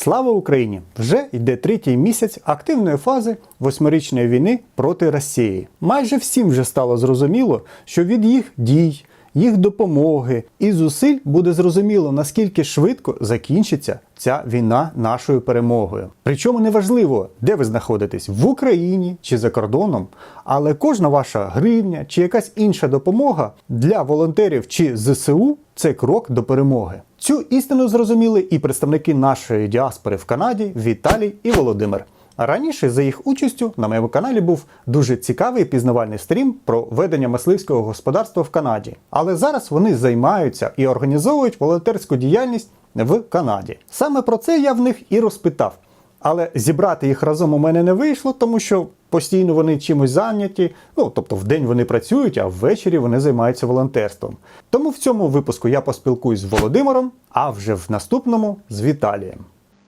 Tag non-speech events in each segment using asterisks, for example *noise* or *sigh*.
Слава Україні! Вже йде третій місяць активної фази восьмирічної війни проти Росії. Майже всім вже стало зрозуміло, що від їх дій, їх допомоги і зусиль буде зрозуміло, наскільки швидко закінчиться ця війна нашою перемогою. Причому неважливо, де ви знаходитесь в Україні чи за кордоном, але кожна ваша гривня чи якась інша допомога для волонтерів чи ЗСУ це крок до перемоги. Цю істину зрозуміли і представники нашої діаспори в Канаді Віталій і Володимир. Раніше за їх участю на моєму каналі був дуже цікавий пізнавальний стрім про ведення мисливського господарства в Канаді. Але зараз вони займаються і організовують волонтерську діяльність в Канаді. Саме про це я в них і розпитав. Але зібрати їх разом у мене не вийшло, тому що постійно вони чимось зайняті. Ну тобто в день вони працюють, а ввечері вони займаються волонтерством. Тому в цьому випуску я поспілкуюсь з Володимиром, а вже в наступному з Віталієм.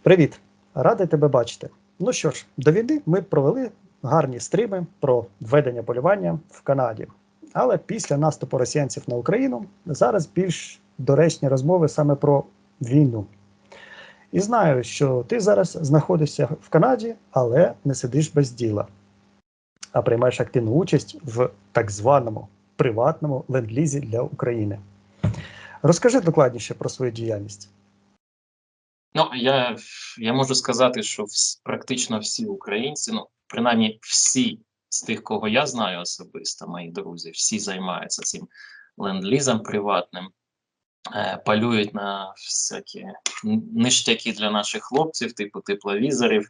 Привіт, радий тебе бачити. Ну що ж, до війни ми провели гарні стріми про ведення полювання в Канаді. Але після наступу росіянців на Україну зараз більш доречні розмови саме про війну. І знаю, що ти зараз знаходишся в Канаді, але не сидиш без діла, а приймаєш активну участь в так званому приватному ленд-лізі для України. Розкажи докладніше про свою діяльність. Ну, я, я можу сказати, що вс- практично всі українці, ну, принаймні всі з тих, кого я знаю особисто, мої друзі, всі займаються цим ленд-лізом приватним, е, полюють на всякі ништяки для наших хлопців, типу тепловізорів,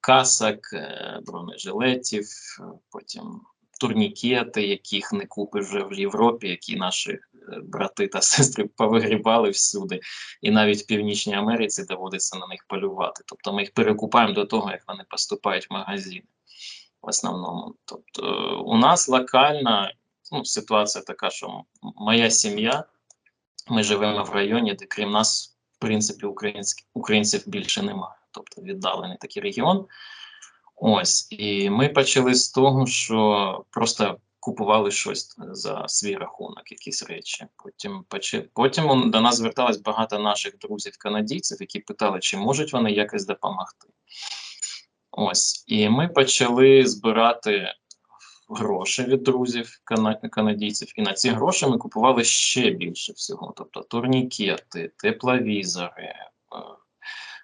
касок, е, бронежилетів, е, потім турнікети, яких не купиш вже в Європі, які наші е, брати та *laughs* сестри повигрібали всюди і навіть в Північній Америці доводиться на них полювати. Тобто ми їх перекупаємо до того, як вони поступають в магазини в основному. Тобто у нас локальна ну, ситуація така, що моя сім'я, ми живемо в районі, де крім нас, в принципі, українців більше немає. Тобто віддалений такий регіон. Ось, і ми почали з того, що просто купували щось за свій рахунок, якісь речі. Потім потім до нас зверталось багато наших друзів канадійців, які питали, чи можуть вони якось допомогти. Ось, і ми почали збирати гроші від друзів кана... канадійців, і на ці гроші ми купували ще більше всього. Тобто турнікети, тепловізори.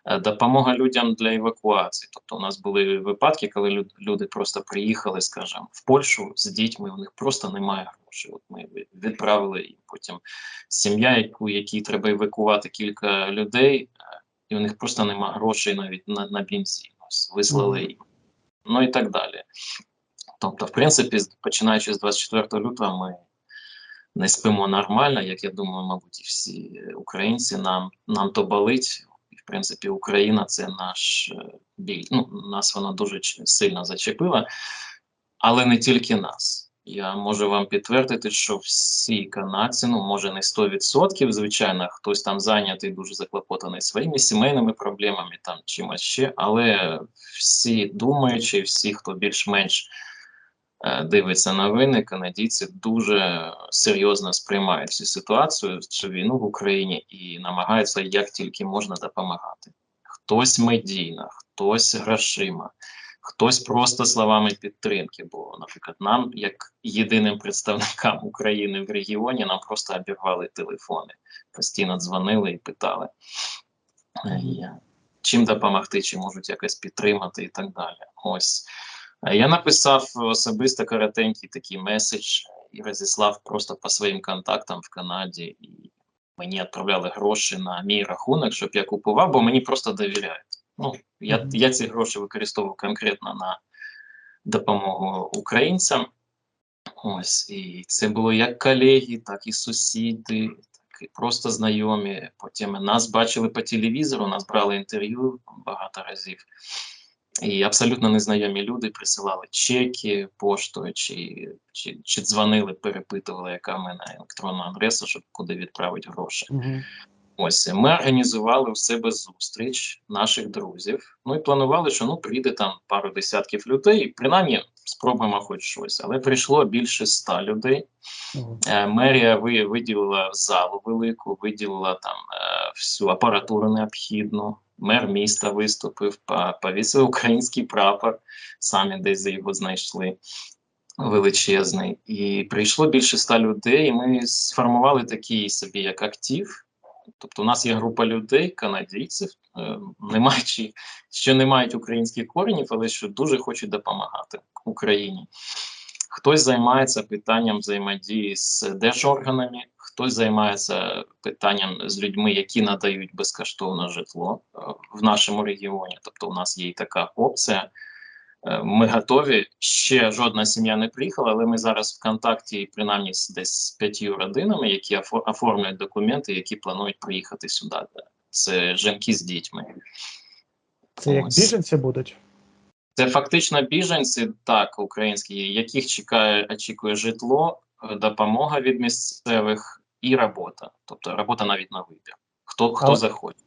Е, Допомога людям для евакуації. Тобто, у нас були випадки, коли люди просто приїхали, скажімо, в Польщу з дітьми, у них просто немає грошей. От ми відправили їм. Потім сім'я, яку якій треба евакувати кілька людей, е, і у них просто немає грошей навіть на, на бензин. Ось вислали їм. Ну і так далі. Тобто, в принципі, починаючи з 24 лютого, ми не спимо нормально, як я думаю, мабуть, і всі українці. Нам, нам то болить. Принципі, Україна це наш е, біль. Ну, нас вона дуже сильно зачепила, але не тільки нас. Я можу вам підтвердити, що всі канадці, ну може не 100%, звичайно, хтось там зайнятий, дуже заклопотаний своїми сімейними проблемами, там чимось ще, але всі думаючі, всі, хто більш-менш дивиться новини, канадійці дуже серйозно сприймають цю ситуацію, цю війну в Україні і намагаються як тільки можна допомагати. Хтось медійно, хтось грошима, хтось просто словами підтримки. Бо, наприклад, нам, як єдиним представникам України в регіоні, нам просто обірвали телефони, постійно дзвонили і питали. е, Чим допомогти, чи можуть якось підтримати і так далі. Ось Е, Я написав особисто коротенький такий меседж і розіслав просто по своїм контактам в Канаді. І мені відправляли гроші на мій рахунок, щоб я купував, бо мені просто довіряють. Ну, я, я ці гроші використовував конкретно на допомогу українцям. Ось, і це було як колеги, так і сусіди, так і просто знайомі. Потім нас бачили по телевізору, нас брали інтерв'ю багато разів. І абсолютно незнайомі люди присилали чеки поштою, чи, чи, чи дзвонили, перепитували, яка в мене електронна адреса, щоб куди відправити гроші. Угу. Ось ми організували у себе зустріч наших друзів. Ну і планували, що ну прийде там пару десятків людей, принаймні спробуємо хоч щось. Але прийшло більше ста людей. Е, Мерія ви, виділила залу велику, виділила там е, всю апаратуру необхідну. Мер міста виступив, повісив український прапор, самі десь його знайшли величезний. І прийшло більше ста людей, і ми сформували такий собі як актив. Тобто, у нас є група людей, канадійців, е, не маючи, що не мають українських коренів, але що дуже хочуть допомагати Україні. Хтось займається питанням взаємодії з держорганами, хтось займається питанням з людьми, які надають безкоштовне житло е, в нашому регіоні. Тобто, у нас є і така опція. Е, Ми готові. Ще жодна сім'я не приїхала, але ми зараз в контакті принаймні десь з п'ятью родинами, які офо- оформлюють документи, які планують приїхати сюди. Це жінки з дітьми. Це як Ось. біженці будуть. Це фактично біженці, так, українські, яких чекає, очікує житло, е, допомога від місцевих і робота. Тобто робота навіть на вибір. Хто, хто Але- захоче.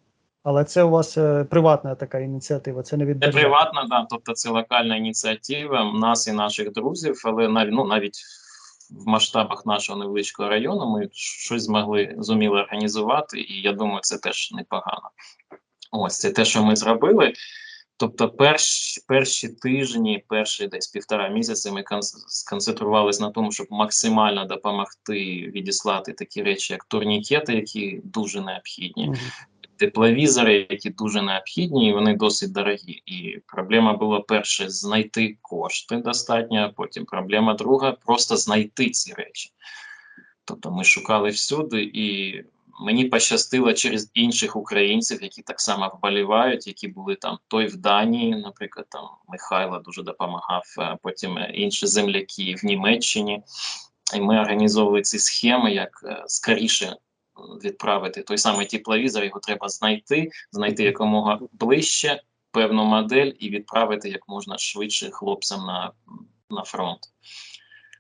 Але це у вас е, приватна така ініціатива, це не від Це приватна, да, тобто це локальна ініціатива нас і наших друзів, але навіть, ну, навіть в масштабах нашого невеличкого району ми щось змогли зуміли організувати, і я думаю, це теж непогано. Ось це те, що ми зробили. Тобто, перші, перші тижні, перші десь півтора місяці ми сконцентрувалися на тому, щоб максимально допомогти відіслати такі речі, як турнікети, які дуже необхідні тепловізори, які дуже необхідні, і вони досить дорогі. І проблема була перше знайти кошти достатньо, а потім проблема друга просто знайти ці речі. Тобто ми шукали всюди, і мені пощастило через інших українців, які так само вболівають, які були там той в Данії, наприклад, там Михайло дуже допомагав, а потім е, інші земляки в Німеччині. І ми організовували ці схеми, як е, скоріше відправити той самий тепловізор, його треба знайти, знайти якомога ближче певну модель і відправити як можна швидше хлопцям на, на фронт.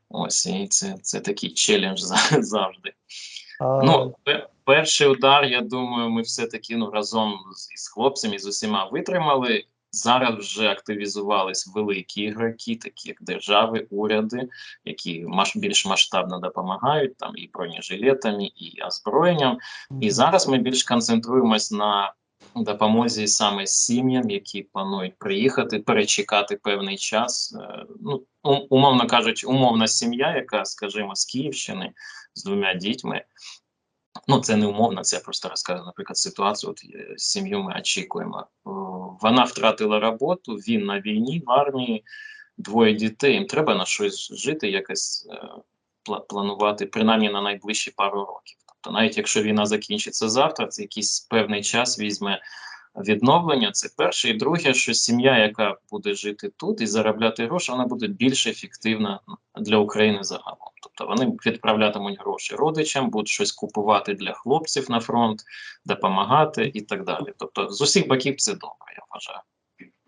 Ось, і це, це такий челендж *laughs* завжди. Ну, перший удар, я думаю, ми все-таки ну, разом з, хлопцями з усіма витримали. Зараз вже активізувались великі ігроки, такі як держави, уряди, які більш масштабно допомагають там і бронежилетами, і озброєнням. І зараз ми більш концентруємось на допомозі саме сім'ям, які планують приїхати, перечекати певний час. Е, Ну, умовно кажучи, умовна сім'я, яка, скажімо, з Київщини з двома дітьми. Ну, це не умовно, це я просто розказую, наприклад, ситуацію. От е, сім'ю ми очікуємо. Вона втратила роботу, він на війні в армії, двоє дітей. Їм треба на щось жити, якось е, планувати, принаймні на найближчі пару років. Тобто, навіть якщо війна закінчиться завтра, це якийсь певний час візьме відновлення. Це перше. І друге, що сім'я, яка буде жити тут і заробляти гроші, вона буде більш ефективна для України загалом. Тобто вони відправлятимуть гроші родичам, будуть щось купувати для хлопців на фронт, допомагати і так далі. Тобто, з усіх боків це добре, я вважаю.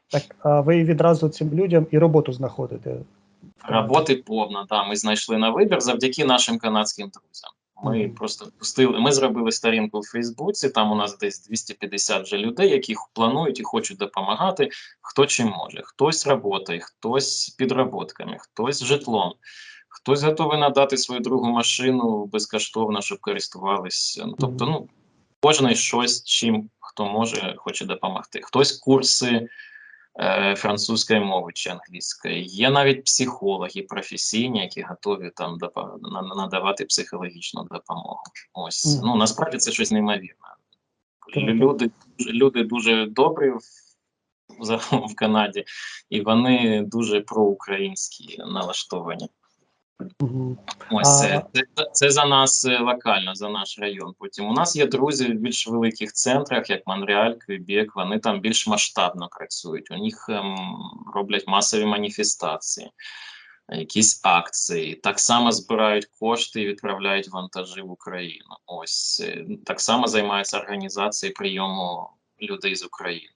Так, а ви відразу цим людям і роботу знаходите. Роботи повна. Да, ми знайшли на вибір завдяки нашим канадським друзям. Ми просто пустили. Ми зробили сторінку в Фейсбуці. Там у нас десь 250 вже людей, які планують і хочуть допомагати. Хто чим може, хтось роботою, хтось підроботками, хтось житлом, хтось готовий надати свою другу машину безкоштовно, щоб користувалися. Ну, Тобто, ну кожен щось, чим хто може, хоче допомогти. Хтось курси французької мови чи англійської. Є навіть психологи професійні, які готові там надавати психологічну допомогу. Ось ну насправді це щось неймовірне. Люди, люди дуже добрі в, в Канаді, і вони дуже проукраїнські налаштовані. Ось це, це, це за нас е, локально, за наш район. Потім у нас є друзі в більш великих центрах, як Монреаль, Квебек. Вони там більш масштабно працюють. У них ем, роблять масові маніфестації, якісь акції. Так само збирають кошти і відправляють вантажі в Україну. Ось е, так само займаються організацією прийому людей з України.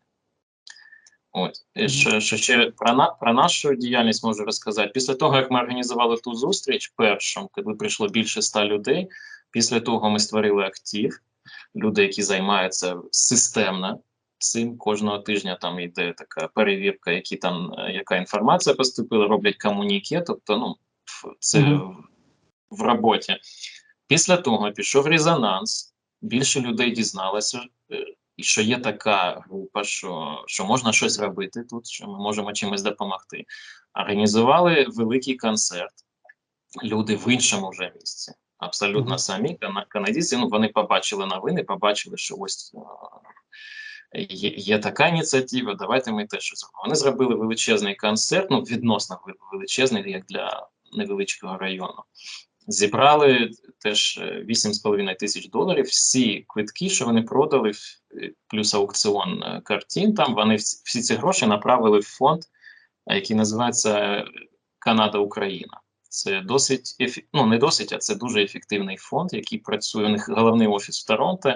От І що, що ще про, на, про нашу діяльність можу розказати. Після того, як ми організували ту зустріч першу, коли прийшло більше ста людей, після того ми створили актив, люди, які займаються системно цим. Кожного тижня там йде така перевірка, які там, е, яка інформація поступила, роблять комуніке, тобто, ну, це в роботі. Після того пішов резонанс, більше людей дізналося, е, і що є така група, що, що можна щось робити тут, що ми можемо чимось допомогти. Організували великий концерт. Люди в іншому вже місці. Абсолютно Мгм. самі кана- канадійці. Ну вони побачили новини, побачили, що ось е, є, є така ініціатива. Давайте ми теж щось зробимо. Вони зробили величезний концерт, ну відносно величезний, як для невеличкого району. Зібрали теж е, 8,5 тисяч доларів. Всі квитки, що вони продали, е, плюс аукціон е, картин. Там вони всі, ці гроші направили в фонд, е, який називається Канада Україна. Це досить ефі... ну не досить, а це дуже ефективний фонд, який працює. У них головний офіс в Торонто,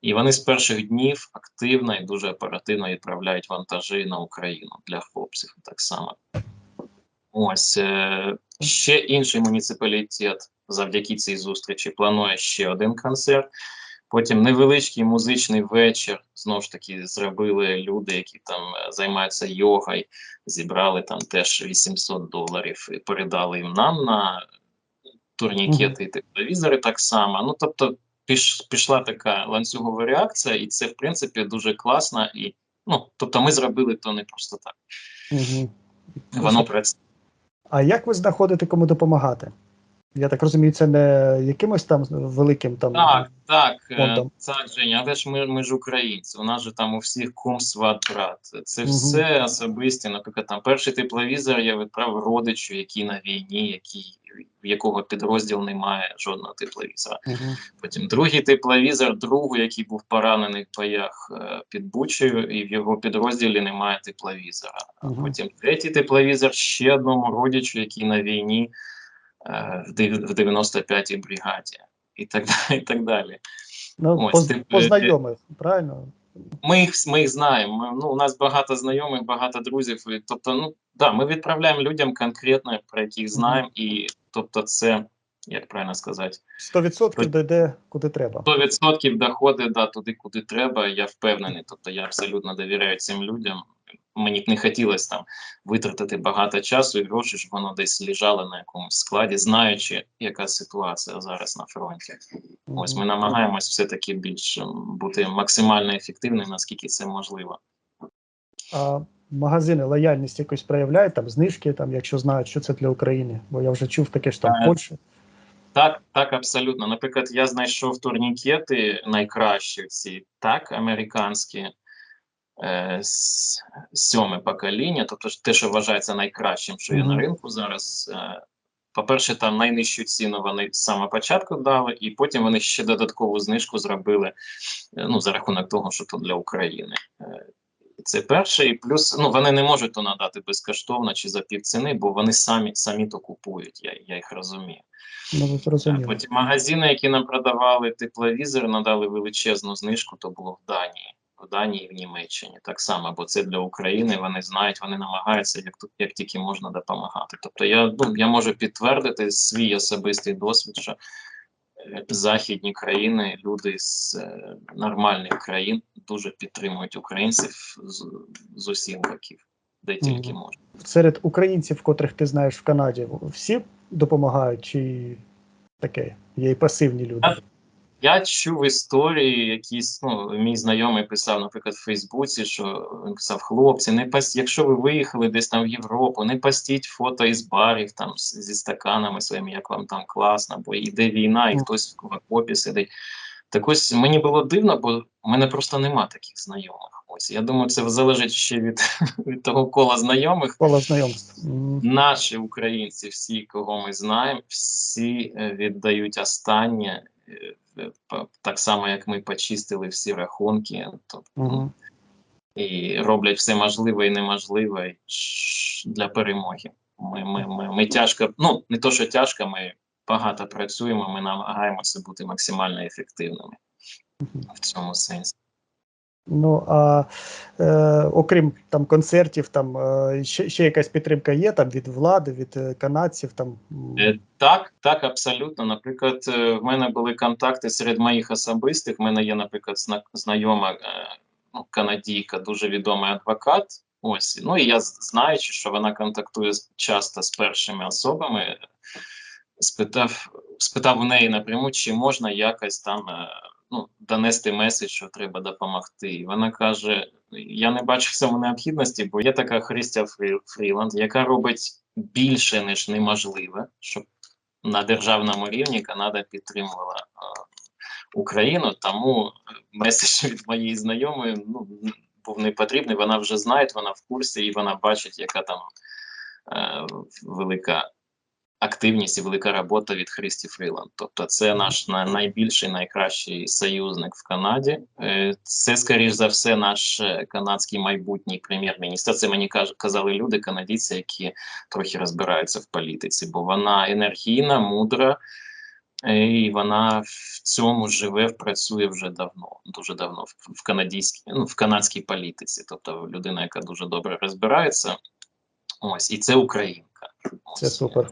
і вони з перших днів активно і дуже оперативно відправляють вантажі на Україну для хлопців. Так само. Ось е, ще інший муніципалітет завдяки цій зустрічі планує ще один концерт. Потім невеличкий музичний вечір. Знову ж таки, зробили люди, які там е, займаються йогою, зібрали там теж 800 доларів і передали їм нам на турнікети і телевізори так само. Ну тобто, піш, пішла така ланцюгова реакція, і це в принципі дуже класно. І ну тобто, ми зробили то не просто так. Угу. Воно працює. А як ви знаходите кому допомагати? Я так розумію, це не якимось там великим там. Так, так, е, фондом. так, Женя, але ж ми, ми ж українці. У нас же там у всіх кум, сват, брат. Це угу. все особисті. Наприклад, там перший тепловізор я відправив родичу, який на війні, який в якого підрозділ не має жодного тепловізора. Угу. Потім другий тепловізор, другу, який був поранений в боях е, під Бучею, і в його підрозділі немає тепловізора. А Мгм. Потім третій тепловізор ще одному родичу, який на війні е, в дев- в 95-й бригаді, і так далі. *laughs* І так далі. Ну, Ось, поз- ти- по знайомих, правильно? Ми їх ми їх знаємо. Ми, ну, у нас багато знайомих, багато друзів. Тобто, ну да, ми відправляємо людям конкретно, про яких знаємо, і тобто, це як правильно сказати. 100% дойде куди треба. 100% доходить да, туди, куди треба. Я впевнений. Тобто я абсолютно довіряю цим людям. Мені б не хотілося там витратити багато часу і грошей, щоб воно десь лежало на якомусь складі, знаючи, яка ситуація зараз на фронті. Ось ми намагаємось все-таки більш ем, бути максимально ефективними, наскільки це можливо. А магазини лояльність якось проявляють, там знижки, там, якщо знають, що це для України. Бо я вже чув таке ж там Е, Польща. Так, так, абсолютно. Наприклад, я знайшов турнікети найкращі ці, так, американські. е, Сьоме покоління, тобто те, що вважається найкращим, що є на ринку зараз. е, По-перше, там найнижчу ціну вони з самого початку дали, і потім вони ще додаткову знижку зробили е, ну, за рахунок того, що то для України. Е, Це перше, і плюс ну вони не можуть то надати безкоштовно чи за півціни, бо вони самі самі то купують. Я, я їх розумію. Ну. Потім магазини, які нам продавали тепловізор, надали величезну знижку, то було в Данії. В Данії і в Німеччині так само, бо це для України. Вони знають, вони намагаються як як тільки можна допомагати. Тобто, я ну я можу підтвердити свій особистий досвід, що західні країни, люди з е, нормальних країн дуже підтримують українців з, з усіх боків, де тільки можна. Серед українців, котрих ти знаєш в Канаді, всі допомагають, чи таке? Є і пасивні люди. Я чув історії, якісь ну мій знайомий писав, наприклад, в Фейсбуці, що він писав: хлопці, не пас... якщо ви виїхали десь там в Європу, не постіть фото із барів там зі стаканами своїми, як вам там класно, бо йде війна, і хтось в окопі сидить. Так ось мені було дивно, бо в мене просто нема таких знайомих. Ось я думаю, це залежить ще від, *laughs* від того кола знайомих. Коло знайомств. Наші українці, всі, кого ми знаємо, всі е, віддають останнє, е, е, так само як ми почистили всі рахунки, тобто угу. і роблять все можливе і неможливе для перемоги. Ми, ми, ми, ми тяжко, ну не то, що тяжко, ми багато працюємо, ми намагаємося бути максимально ефективними в цьому сенсі. Ну а е, окрім там концертів, там е, ще, ще якась підтримка є там від влади, від е, канадців. Там Е, Так, так, абсолютно. Наприклад, е, в мене були контакти серед моїх особистих. В мене є, наприклад, зна- знайома е, ну, канадійка, дуже відомий адвокат. Ось, ну і я з- знаючи, що вона контактує часто з першими особами, спитав, спитав у неї напряму, чи можна якось там ну, донести меседж, що треба допомогти. І вона каже: Я не бачу в цьому необхідності, бо є така Христя Фрі- Фріланд, яка робить більше, ніж неможливе, щоб на державному рівні Канада підтримувала Україну. Тому е, меседж від моєї знайомої ну, був не потрібний. Вона вже знає, вона в курсі, і вона бачить, яка там е, велика активність і велика робота від Христі Фріланд. Тобто, це наш найбільший, найкращий союзник в Канаді. Е, Це, скоріш за все, наш е, канадський майбутній прем'єр-міністр. Це мені казали люди, канадійці, які трохи розбираються в політиці, бо вона енергійна, мудра. е, І вона в цьому живе, працює вже давно, дуже давно в, канадській, ну, в канадській політиці. Тобто людина, яка дуже добре розбирається. Ось, і це українка. Це супер.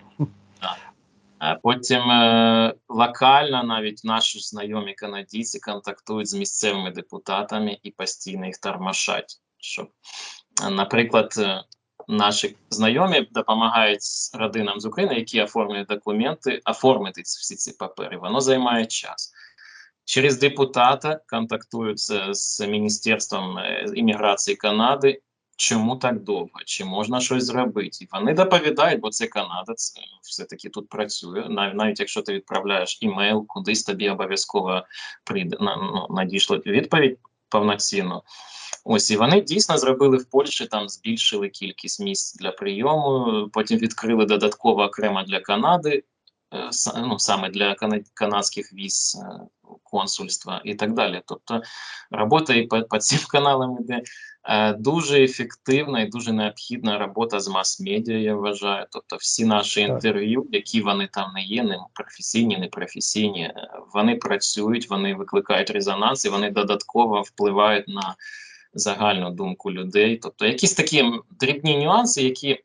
Потім е, локально навіть наші знайомі канадійці контактують з місцевими депутатами і постійно їх тормошать. Щоб, е, наприклад, е, наші знайомі допомагають родинам з України, які оформлюють документи, оформити всі ці папери. Воно займає час. Через депутата контактують з, з Міністерством імміграції Канади. Чому так довго? Чи можна щось зробити? І вони доповідають, бо це Канада, це все-таки тут працює. Нав- Навіть якщо ти відправляєш імейл, кудись тобі обов'язково прийде на, ну, надійшла відповідь повноцінно. Ось і вони дійсно зробили в Польщі, там збільшили кількість місць для прийому. Потім відкрили додатково окремо для Канади, ну, саме для кана- канадських віз е, консульства і так далі. Тобто робота і по, по цим каналам іде. Е, Дуже ефективна і дуже необхідна робота з мас-медіа, я вважаю. Тобто, всі наші Так. інтерв'ю, які вони там не є, не професійні, не професійні, е, вони працюють, вони викликають резонанс і вони додатково впливають на загальну думку людей. Тобто, якісь такі дрібні нюанси, які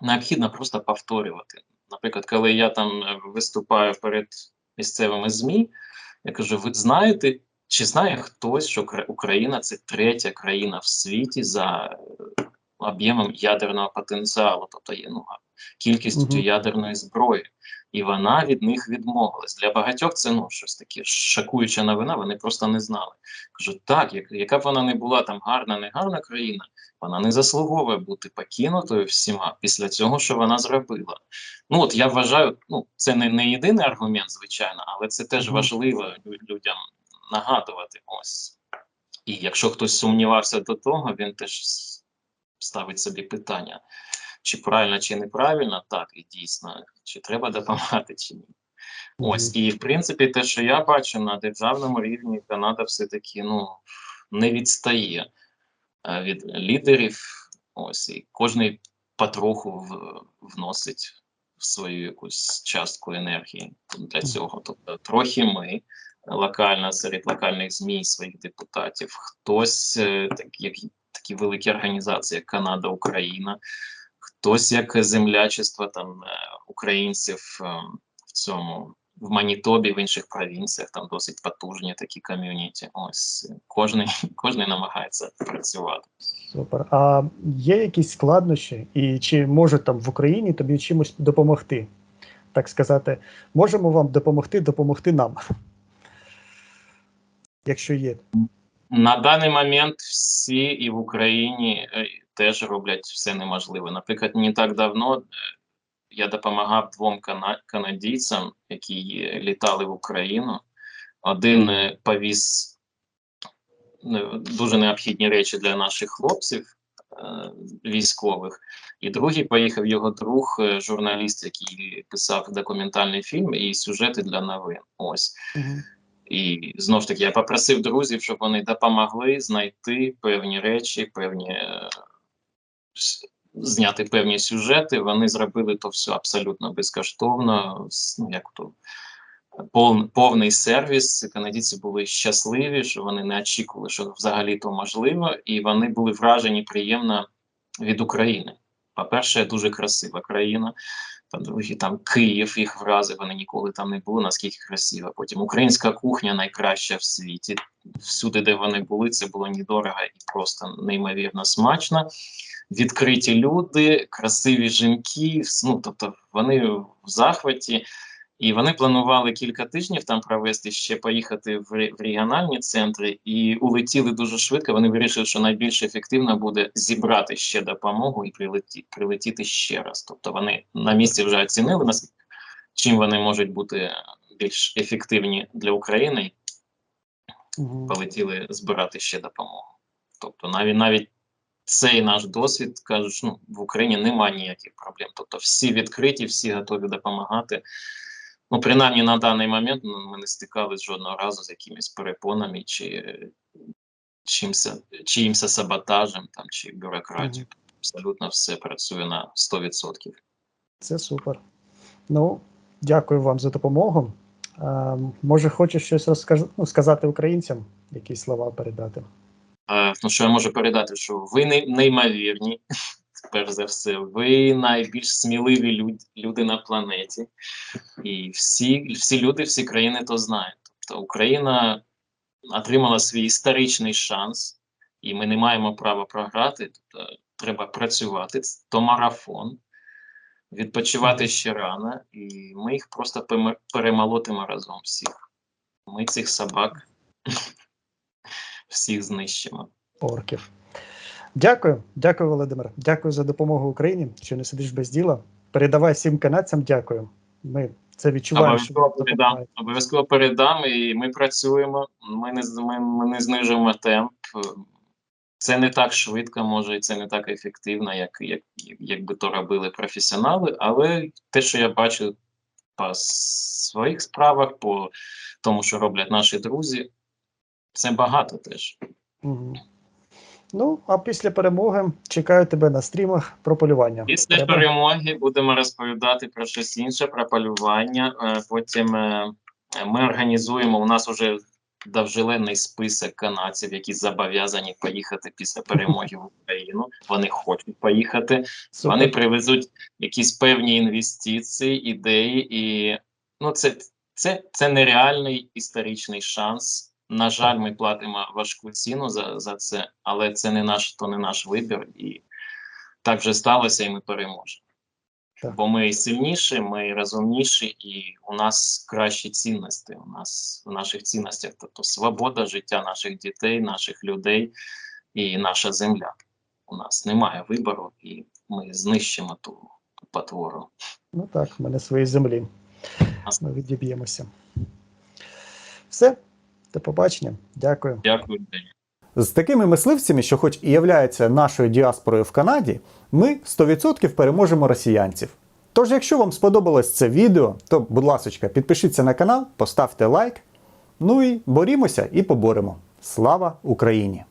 необхідно просто повторювати. Наприклад, коли я там е, виступаю перед місцевими ЗМІ, я кажу: ви знаєте, чи знає хтось, що Кра- Україна це третя країна в світі за е, об'ємом ядерного потенціалу, тобто є ну, кількістю ядерної зброї, і вона від них відмовилась. Для багатьох це ну щось таке шокуюча новина. Вони просто не знали. Кажу, так, як, яка б вона не була там гарна, не гарна країна, вона не заслуговує бути покинутою всіма після цього, що вона зробила. Ну от я вважаю, ну це не, не єдиний аргумент, звичайно, але це теж важливо людям нагадувати. Ось. І якщо хтось сумнівався до того, він теж ставить собі питання, чи правильно, чи неправильно, так, і дійсно, чи треба *laughs* допомагати, чи ні. Ось, і в принципі, те, що я бачу на державному рівні, Канада все-таки ну, не відстає е, від лідерів. Ось, і кожний потроху вносить в свою якусь частку енергії для цього. Тобто, трохи ми локально серед локальних ЗМІ своїх депутатів, хтось е, так, як такі великі організації, як Канада, Україна, хтось як землячество там е, українців е, в цьому в Манітобі, в інших провінціях, там досить потужні такі ком'юніті. Ось кожний, *laughs* кожний намагається працювати. Супер. А є якісь складнощі, і чи можуть там в Україні тобі чимось допомогти? Так сказати, можемо вам допомогти, допомогти нам. Якщо є. На даний момент всі і в Україні е, теж роблять все неможливе. Наприклад, не так давно е, я допомагав двом канадійцям, які е, літали в Україну. Один е, повіз дуже необхідні речі для наших хлопців військових, і другий поїхав його друг, журналіст, який писав документальний фільм і сюжети для новин. Ось. І знову ж таки, я попросив друзів, щоб вони допомогли знайти певні речі, певні зняти певні сюжети. Вони зробили то все абсолютно безкоштовно. Ну, як то повний сервіс. Канадійці були щасливі, що вони не очікували, що взагалі то можливо, і вони були вражені приємно від України. По-перше, дуже красива країна. По-друге, там Київ їх вразив, вони ніколи там не були, наскільки красиво. Потім українська кухня найкраща в світі. Всюди, де вони були, це було недорого і просто неймовірно смачно. Відкриті люди, красиві жінки, ну тобто вони в захваті. І вони планували кілька тижнів там провести, ще поїхати в, в регіональні центри, і улетіли дуже швидко. Вони вирішили, що найбільш ефективно буде зібрати ще допомогу і прилеті, прилетіти ще раз. Тобто вони на місці вже оцінили, нас- чим вони можуть бути більш ефективні для України, полетіли збирати ще допомогу. Тобто, навіть навіть цей наш досвід кажуть, ну в Україні немає ніяких проблем. Тобто, всі відкриті, всі готові допомагати. Ну, принаймні на даний момент ну, ми не стикалися жодного разу з якимись перепонами чи е, чимся, чиїмся саботажем там, чи бюрократією. Абсолютно все працює на 100%. Це супер. Ну, дякую вам за допомогу. А, може, хочеш щось розказ... ну, сказати українцям, якісь слова передати? Е, ну, що я можу передати, що ви не- неймовірні, *laughs* перш за все, ви найбільш сміливі люд, люди на планеті. І всі, всі люди, всі країни то знають. Тобто Україна отримала свій історичний шанс, і ми не маємо права програти. Тобто, треба працювати, то марафон, відпочивати ще рано, і ми їх просто перемолотимо разом всіх. Ми цих собак *laughs* всіх знищимо. Орків. Дякую, дякую, Володимир. Дякую за допомогу Україні, що не сидиш без діла. Передавай всім канадцям дякую. Ми це відчуваємо. Обов'язково передам. Обов'язково передам, і ми працюємо. Ми не ми, ми не знижуємо темп. Це не так швидко, може, і це не так ефективно, як, як, як би то робили професіонали. Але те, що я бачу по своїх справах, по тому, що роблять наші друзі, це багато теж. Мгм. Ну, а після перемоги чекаю тебе на стрімах про полювання. Після Треба? перемоги будемо розповідати про щось інше, про полювання. Е, Потім е, ми організуємо. У нас вже довжеленний список канадців, які зобов'язані поїхати після перемоги в Україну. Вони хочуть поїхати. Супер. Вони привезуть якісь певні інвестиції, ідеї, і ну це, це, це нереальний історичний шанс. На жаль, ми платимо важку ціну за, за це, але це не наш, то не наш вибір, і так вже сталося, і ми переможемо. Так. Бо ми сильніші, ми розумніші, і у нас кращі цінності. У нас в наших цінностях, тобто свобода життя наших дітей, наших людей і наша земля. У нас немає вибору, і ми знищимо ту, ту потвору. Ну так, ми на своїй землі. Ми відіб'ємося. Все, до побачення. Дякую. Дякую. З такими мисливцями, що хоч і являються нашою діаспорою в Канаді, ми 100% переможемо росіянців. Тож, якщо вам сподобалось це відео, то, будь ласка, підпишіться на канал, поставте лайк. Ну і борімося і поборемо. Слава Україні!